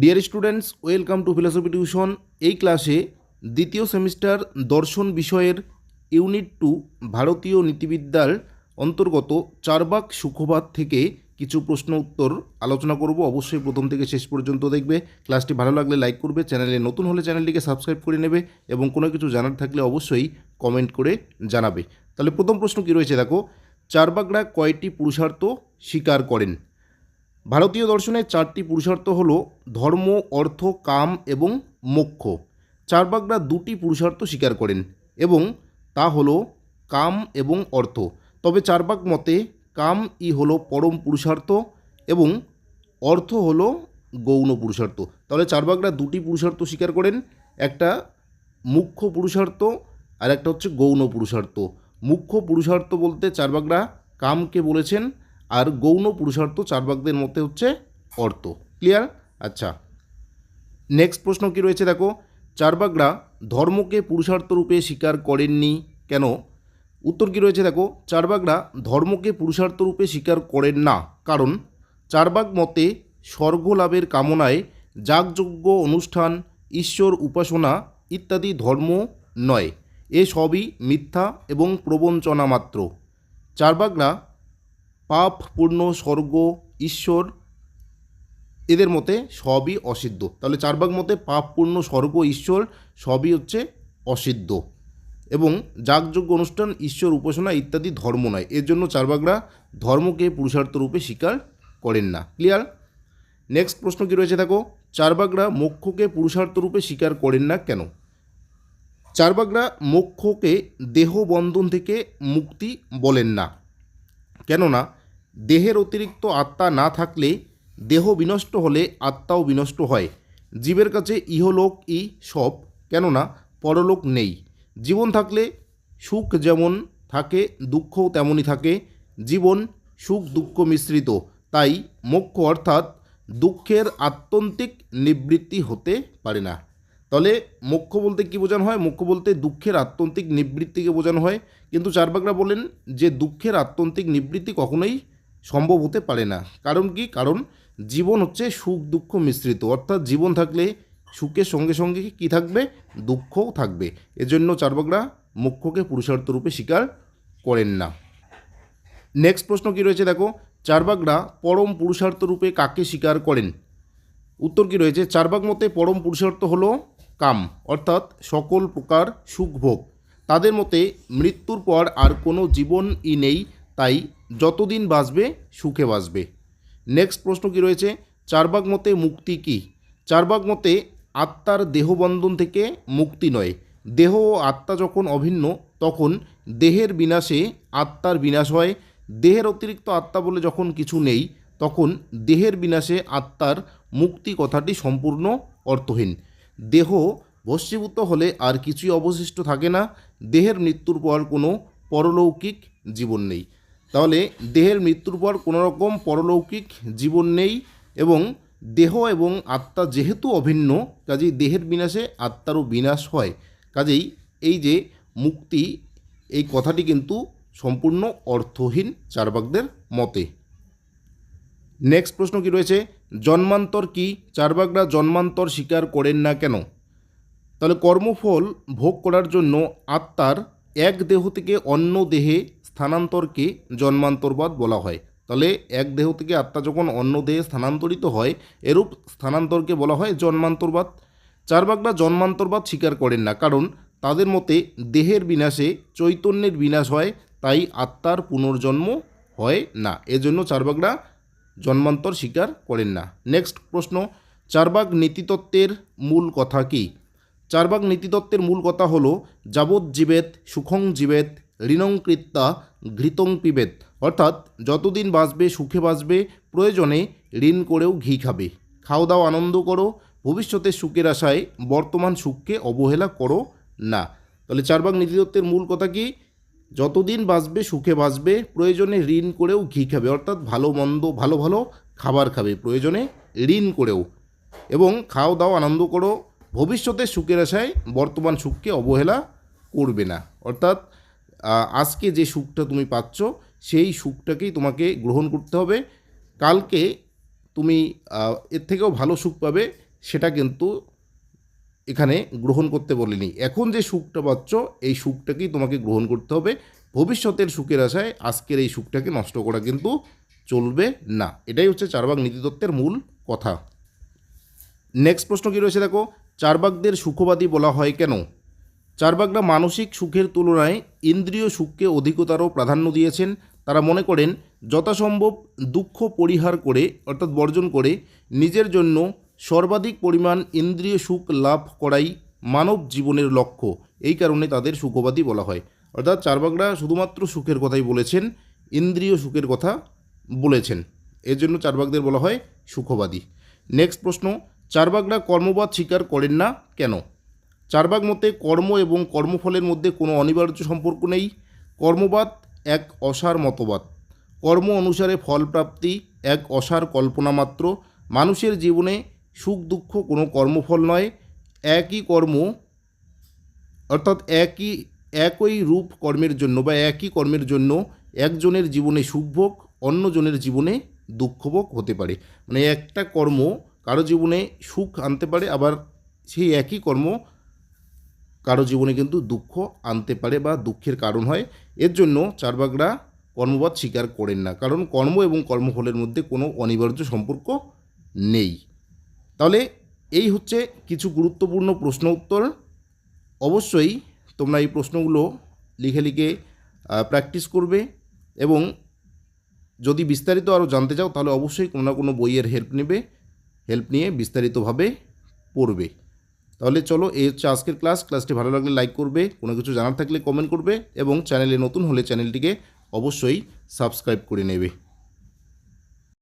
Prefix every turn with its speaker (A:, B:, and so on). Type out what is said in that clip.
A: Dear students welcome to philosophy tuition এই ক্লাসে দ্বিতীয় সেমিস্টার দর্শন বিষয়ের ইউনিট টু ভারতীয় নীতিবিদ্যার অন্তর্গত চারবাক সুখবাদ থেকে কিছু প্রশ্ন উত্তর আলোচনা করব। অবশ্যই প্রথম থেকে শেষ পর্যন্ত দেখবে। ক্লাসটি ভালো লাগলে লাইক করবে চ্যানেলে নতুন হলে চ্যানেলটিকে সাবস্ক্রাইব করে নেবে এবং কোনো কিছু জানার থাকলে অবশ্যই কমেন্ট করে জানাবে। তাহলে প্রথম প্রশ্ন কী রয়েছে? দেখো, চারবাকরা কয়টি পুরুষার্থ স্বীকার করেন? ভারতীয় দর্শনের চারটি পুরুষার্থ হল ধর্ম, অর্থ, কাম এবং মোক্ষ। চারবাকরা দুটি পুরুষার্থ স্বীকার করেন এবং তা হলো কাম এবং অর্থ। তবে চারবাক মতে কাম ই হলো পরম পুরুষার্থ এবং অর্থ হলো গৌণ পুরুষার্থ। তাহলে চারবাকরা দুটি পুরুষার্থ স্বীকার করেন, একটা মুখ্য পুরুষার্থ আর একটা হচ্ছে গৌণ পুরুষার্থ। মুখ্য পুরুষার্থ বলতে চারবাকরা কামকে বলেছেন আর গৌণ পুরুষার্থ চার চারবাকদের মধ্যে হচ্ছে অর্থ। ক্লিয়ার আচ্ছা। নেক্সট প্রশ্ন কি রয়েছে দেখো? চারবাকরা ধর্মকে পুরুষার্থ রূপে স্বীকার করেননি কেন? উত্তর কি রয়েছে দেখো? চারবাকরা ধর্মকে পুরুষার্থ রূপে স্বীকার করেন না। কারণ চারবাক মতে স্বর্গ লাভের কামনায় যাগযজ্ঞ অনুষ্ঠান, ঈশ্বর উপাসনা ইত্যাদি ধর্ম নয়। এ সবই মিথ্যা এবং প্রবঞ্চনা মাত্র। চারবাকরা পাপ পূর্ণ স্বর্গ, ঈশ্বর এদের মতে সবই অসিদ্ধ। তাহলে চারবাগ মতে পাপ পূর্ণ স্বর্গ, ঈশ্বর সবই হচ্ছে অসিদ্ধ। এবং যাগযজ্ঞ অনুষ্ঠান, ঈশ্বর উপাসনা ইত্যাদি ধর্ম নয়। এর জন্য চারবাগরা ধর্মকে পুরুষার্থ রূপে স্বীকার করেন না। ক্লিয়ার? নেক্সট প্রশ্ন কি রয়েছে দেখো? চারবাগরা মোক্ষকে পুরুষার্থ রূপে স্বীকার করেন না কেন? চারবাগরা মোক্ষকে দেহ বন্ধন থেকে মুক্তি বলেন না। কেননা দেহের অতিরিক্ত আত্মা না থাকলে দেহ বিনষ্ট হলে আত্মাও বিনষ্ট হয়। জীবের কাছে ইহলোক ই সব, কেননা পরলোক নেই। জীবন থাকলে সুখ যেমন থাকে, দুঃখও তেমনই থাকে। জীবন সুখ দুঃখ মিশ্রিত, তাই মোক্ষ অর্থাৎ দুঃখের আত্যন্তিক নিবৃত্তি হতে পারে না। তাহলে মোক্ষ বলতে কী বোঝানো হয়? মোক্ষ বলতে দুঃখের আত্যন্তিক নিবৃত্তিকে বোঝানো হয়। কিন্তু চারবাকরা বলেন যে দুঃখের আত্যন্তিক নিবৃত্তি কখনোই সম্ভব হতে পারে না। কারণ কি? কারণ জীবন হচ্ছে সুখ, দুঃখ মিশ্রিত। অর্থাৎ জীবন থাকলে সুখের সঙ্গে সঙ্গে কি থাকবে? দুঃখও থাকবে। এজন্য চারবাকরা মুখ্যকে পুরুষার্থ রূপে স্বীকার করেন না। নেক্সট প্রশ্ন কী রয়েছে? দেখো চারবাকরা পরম পুরুষার্থ রূপে কাকে স্বীকার করেন? উত্তর কী রয়েছে? চারবাক মতে পরম পুরুষার্থ হল কাম, অর্থাৎ সকল প্রকার সুখভোগ তাদের মতে মৃত্যুর পর আর কোনো জীবনই নেই, তাই যতদিন বাঁচবে, সুখে বাঁচবে। নেক্সট প্রশ্ন কী রয়েছে? চারবাক মতে মুক্তি কী? চারবাক মতে আত্মার দেহবন্ধন থেকে মুক্তি নয়। দেহ ও আত্মা যখন অভিন্ন, তখন দেহের বিনাশে আত্মার বিনাশ হয়। দেহের অতিরিক্ত আত্মা বলে যখন কিছু নেই, তখন দেহের বিনাশে আত্মার মুক্তি কথাটি সম্পূর্ণ অর্থহীন। দেহ ভস্মীভূত হলে আর কিছুই অবশিষ্ট থাকে না। দেহের মৃত্যুর পর কোনো পরলৌকিক জীবন নেই। তাহলে দেহের মৃত্যুর পর কোনো রকম পরলৌকিক জীবন নেই এবং দেহ এবং আত্মা যেহেতু অভিন্ন, কাজেই দেহের বিনাশে আত্মারও বিনাশ হয়। কাজেই এই যে মুক্তি, এই কথাটি কিন্তু সম্পূর্ণ অর্থহীন চারবাকদের মতে। নেক্সট প্রশ্ন কি রয়েছে? জন্মান্তর কি? চারবাকরা জন্মান্তর স্বীকার করেন না কেন? তাহলে কর্মফল ভোগ করার জন্য আত্মার এক দেহ থেকে অন্য দেহে স্থানান্তরকে জন্মান্তরবাদ বলা হয়? তাহলে এক দেহ থেকে আত্মা যখন অন্য দেহে স্থানান্তরিত হয়, এরূপ স্থানান্তরকে বলা হয় জন্মান্তরবাদ। চারবাকরা জন্মান্তরবাদ স্বীকার করেন না, কারণ তাদের মতে দেহের বিনাশে চৈতন্যের বিনাশ হয়, তাই আত্মার পুনর্জন্ম হয় না। এজন্য চারবাকরা জন্মান্তর স্বীকার করেন না। নেক্সট প্রশ্ন চারবাক নীতিতত্ত্বের মূল কথা কী? চারবাক নীতিতত্ত্বের মূল কথা হলো যাবৎ জীবেত সুখং জীবেত ঋণং কৃত্তা ঘৃতং পিবেত। অর্থাৎ যতদিন বাঁচবে, সুখে বাঁচবে, প্রয়োজনে ঋণ করেও ঘি খাবে। খাও দাও, আনন্দ করো ভবিষ্যতের সুখের আশায় বর্তমান সুখকে অবহেলা করো না। তাহলে চারবাগ নীতিতত্ত্বের মূল কথা কি? যতদিন বাঁচবে, সুখে বাঁচবে, প্রয়োজনে ঋণ করেও ঘি খাবে। অর্থাৎ ভালো, মন্দ, ভালো ভালো খাবার খাবে। প্রয়োজনে ঋণ করেও। এবং খাও দাও, আনন্দ করো ভবিষ্যতের সুখের আশায় বর্তমান সুখকে অবহেলা করবে না। অর্থাৎ আজকে যে সুখটা তুমি পাচ্ছ, সেই সুখটাকেই তোমাকে গ্রহণ করতে হবে। কালকে তুমি এর থেকেও ভালো সুখ পাবে, সেটা কিন্তু এখানে গ্রহণ করতে বলেনি। এখন যে সুখটা পাচ্ছ, এই সুখটাকেই তোমাকে গ্রহণ করতে হবে। ভবিষ্যতের সুখের আশায় আজকের এই সুখটাকে নষ্ট করা কিন্তু চলবে না। এটাই হচ্ছে চারবাগ নীতিতত্ত্বের মূল কথা। নেক্সট প্রশ্ন কী রয়েছে দেখো? চারবাগদের সুখবাদী বলা হয় কেন? চারবাগরা মানসিক সুখের তুলনায় ইন্দ্রিয় সুখকে অধিকতর প্রাধান্য দিয়েছেন। তারা মনে করেন, যথাসম্ভব দুঃখ পরিহার করে, অর্থাৎ বর্জন করে, নিজের জন্য সর্বাধিক পরিমাণ ইন্দ্রিয় সুখ লাভ করাই মানব জীবনের লক্ষ্য। এই কারণে তাদের সুখবাদী বলা হয়। অর্থাৎ চারবাগরা শুধুমাত্র সুখের কথাই বলেছেন, ইন্দ্রিয় সুখের কথা বলেছেন। এর জন্য চারবাগদের বলা হয় সুখবাদী নেক্সট প্রশ্ন চারবাগরা কর্মবাদ স্বীকার করেন না কেন? চারবাগ মতে কর্ম এবং কর্মফলের মধ্যে কোনো অনিবার্য সম্পর্ক নেই। কর্মবাদ এক অসার মতবাদ। কর্ম অনুসারে ফল প্রাপ্তি এক অসার কল্পনা মাত্র। মানুষের জীবনে সুখ দুঃখ কোনো কর্মফল নয়। একই কর্ম, অর্থাৎ একই একই রূপ কর্মের জন্য বা একই কর্মের জন্য একজনের জীবনে সুখভোগ অন্যজনের জীবনে দুঃখভোগ হতে পারে। মানে একটা কর্ম কারও জীবনে সুখ আনতে পারে, আবার সেই একই কর্ম কারও জীবনে কিন্তু দুঃখ আনতে পারে বা দুঃখের কারণ হয়, এর জন্য চারবাগরা কর্মবাদ স্বীকার করেন না। কারণ কর্ম এবং কর্মফলের মধ্যে কোনো অনিবার্য সম্পর্ক নেই। তাহলে এই হচ্ছে কিছু গুরুত্বপূর্ণ প্রশ্ন উত্তর। অবশ্যই তোমরা এই প্রশ্নগুলো লিখে লিখে প্র্যাকটিস করবে এবং যদি বিস্তারিত আরও জানতে চাও তাহলে অবশ্যই কোনো না কোনো বইয়ের হেল্প নেবে হেল্প নিয়ে বিস্তারিতভাবে পড়বে। তাহলে চলো এই হচ্ছে আজকের ক্লাস ক্লাসটি ভালো লাগলে লাইক করবে, কোনো কিছু জানার থাকলে কমেন্ট করবে এবং চ্যানেলে নতুন হলে চ্যানেলটিকে অবশ্যই সাবস্ক্রাইব করে নেবে।